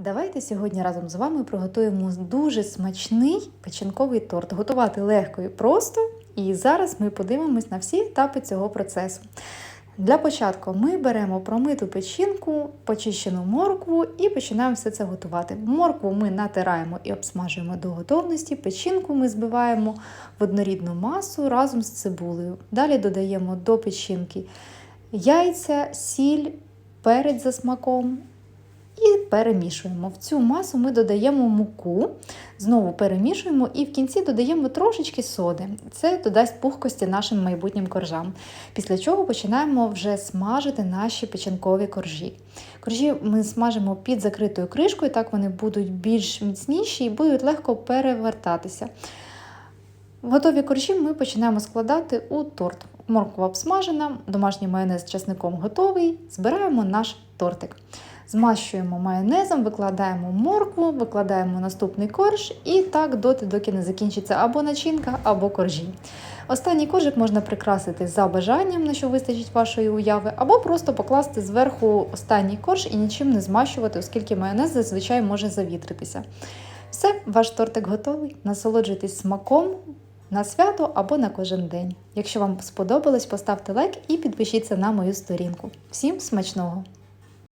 Давайте сьогодні разом з вами приготуємо дуже смачний печінковий торт. Готувати легко і просто. І зараз ми подивимось на всі етапи цього процесу. Для початку ми беремо промиту печінку, почищену моркву і починаємо все це готувати. Моркву ми натираємо і обсмажуємо до готовності. Печінку ми збиваємо в однорідну масу разом з цибулею. Далі додаємо до печінки яйця, сіль, перець за смаком і перемішуємо. В цю масу ми додаємо муку, знову перемішуємо і в кінці додаємо трошечки соди. Це додасть пухкості нашим майбутнім коржам. Після чого починаємо вже смажити наші печінкові коржі. Коржі ми смажимо під закритою кришкою, так вони будуть більш міцніші і будуть легко перевертатися. Готові коржі ми починаємо складати у торт. Морква обсмажена, домашній майонез з часником готовий. Збираємо наш тортик. Змащуємо майонезом, викладаємо моркву, викладаємо наступний корж і так доти, доки не закінчиться або начинка, або коржі. Останній коржик можна прикрасити за бажанням, на що вистачить вашої уяви, або просто покласти зверху останній корж і нічим не змащувати, оскільки майонез зазвичай може завітритися. Все, ваш тортик готовий. Насолоджуйтесь смаком на свято або на кожен день. Якщо вам сподобалось, поставте лайк і підпишіться на мою сторінку. Всім смачного!